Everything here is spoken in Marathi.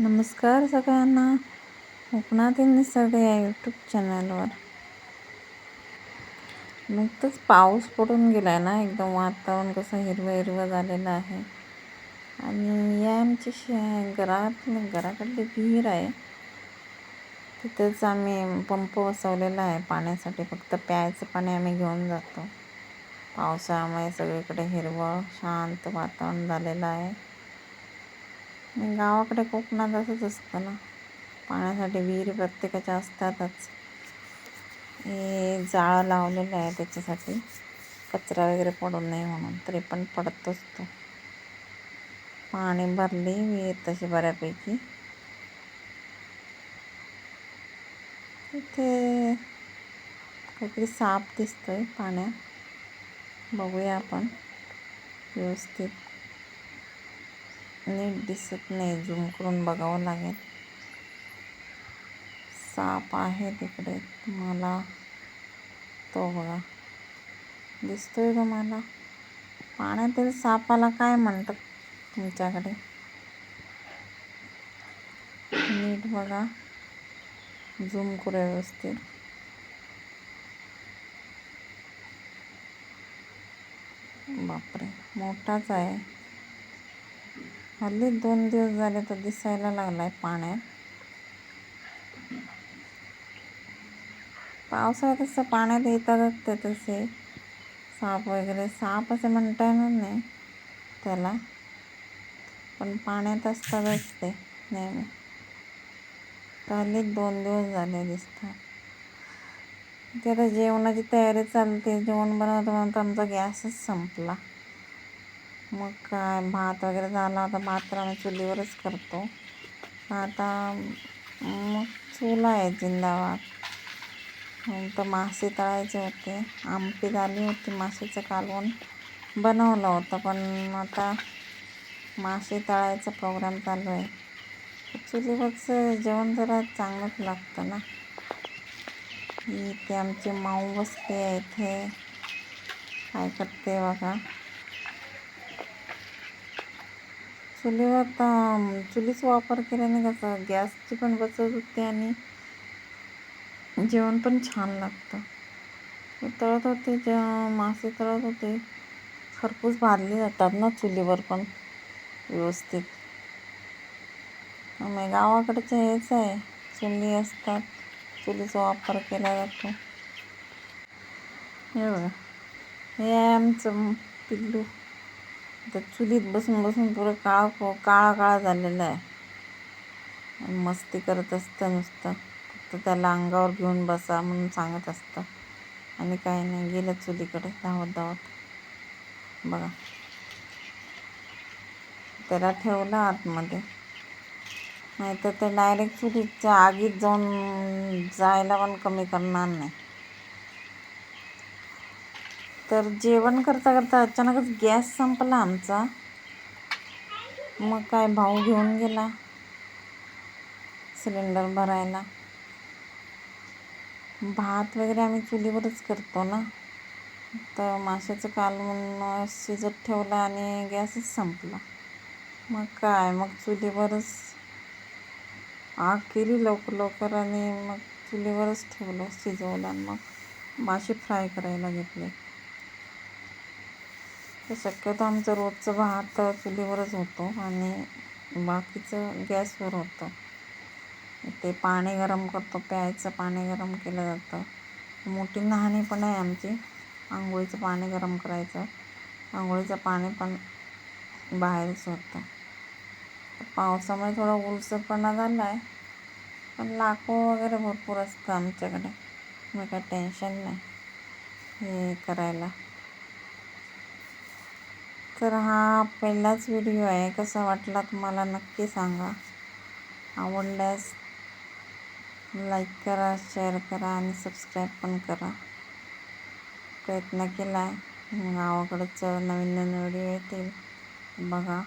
नमस्कार सगळ्यांना. कोकणातील निसर्ग या यूट्यूब चॅनलवर नुकतंच पाऊस पडून गेला आहे ना एकदम वातावरण कसं हिरवं हिरवं झालेलं आहे. आणि या आमची शे घरात घराकडली विहीर आहे. तिथेच आम्ही पंप बसवलेला आहे. पाण्यासाठी फक्त प्यायचं पाणी आम्ही घेऊन जातो. पावसामुळे सगळीकडे हिरवं शांत वातावरण झालेलं आहे. गावाकडे कोकणात असंच असतं ना. पाण्यासाठी विहिरी प्रत्येकाच्या असतातच. हे जाळं लावलेलं आहे त्याच्यासाठी. कचरा वगैरे पडू नये म्हणून तरी पण पडतोच तो. पाणी भरली विहीर तशी बऱ्यापैकी. तिथे काहीतरी साप दिसतोय पाण्यात बघूया आपण. व्यवस्थित. नीट दिसत नाही. झूम करून बघावं लागेल. साप आहे तिकडे. तुम्हाला तो बघा. दिसतोय तुम्हाला? पाण्यातील सापाला काय म्हणतात तुमच्याकडे? नीट बघा. झूम करू व्यवस्थित. बापरे. मोठाच आहे. हल्ली दोन दिवस झाले तर दिसायला लागला आहे पाण्यात. पावसाळ्यात तसं पाण्यात येतातच ते तसे. साप वगैरे साप असे म्हणता येणार नाही त्याला. पण पाण्यात असतातच ते नेहमी. तर हल्ली दोन दिवस झाले दिसतात. ते आता जेवणाची तयारी चालते. जेवण बनवता बनवता आमचा गॅसच संपला. मग काय भात वगैरे झाला आता भात तर आम्ही चुलीवरच करतो. आता मग चूल आहे जिंदाबाद. तर मासे तळायचे होते. आमटी झाली होती मासेचं कालवण. बनवलं होतं पण आता मासे तळायचा प्रोग्राम चालू आहे. चुलीवरचं जेवण जरा चांगलंच लागतं ना. इथे आमची माऊ बसते आहे इथे काय करते बघा. चुलीवर तर चुलीचा वापर केल्याने कसं गॅसची पण बचत होते आणि जेवण पण छान लागतं. तळत होते जे मासे तळत होते खरपूस भाजले जातात ना चुलीवर पण व्यवस्थित. मग गावाकडचं हेच आहे चुली असतात चुलीचा वापर केला जातो. हे बघा हे आहे आमचं पिल्लू. त्या चुलीत बसून बसून पुरं काळा काळा काळा झालेला आहे. मस्ती करत असतं नुसतं. फक्त त्याला अंगावर घेऊन बसा म्हणून सांगत असतं. आणि काही नाही गेलं चुलीकडे धावत धावत बघा. त्याला ठेवलं आतमध्ये. नाहीतर ते डायरेक्ट चुलीच्या आगीत जाऊन जायला पण कमी करणार नाही. तर जेवण करता करता अचानकच गॅस संपला आमचा. मग काय भाऊ घेऊन गेला. सिलेंडर भरायला. भात वगैरे आम्ही चुलीवरच करतो ना. तर माशाचं कालवून शिजत ठेवलं आणि गॅसच संपला. मग काय मग चुलीवरच आग केली लवकर लवकर आणि मग चुलीवरच ठेवलं शिजवलं आणि मग मासे फ्राय करायला घेतले. तर शक्यतो आमचं रोजचं भात चुलीवरच होतो आणि बाकीचं गॅसवर होतं. ते पाणी गरम करतो प्यायचं पाणी गरम केलं जातं. मोठी नहाणी पण आहे आमची आंघोळीचं पाणी गरम करायचं. आंघोळीचं पाणी पण बाहेरच होतं. पावसामुळे थोडा उलसरपणा झाला आहे पण लाकूड वगैरे भरपूर असतं आमच्याकडे. मग काय टेन्शन नाही हे करायला. तर हा पहिलाच व्हिडिओ आहे. कसा वाटला तुम्हाला नक्की सांगा. आवडल्यास लाईक करा शेअर करा आणि सबस्क्राईब पण करा. प्रयत्न केला आहे गावाकडचं नवीन नवीन व्हिडिओ येतील. बघा.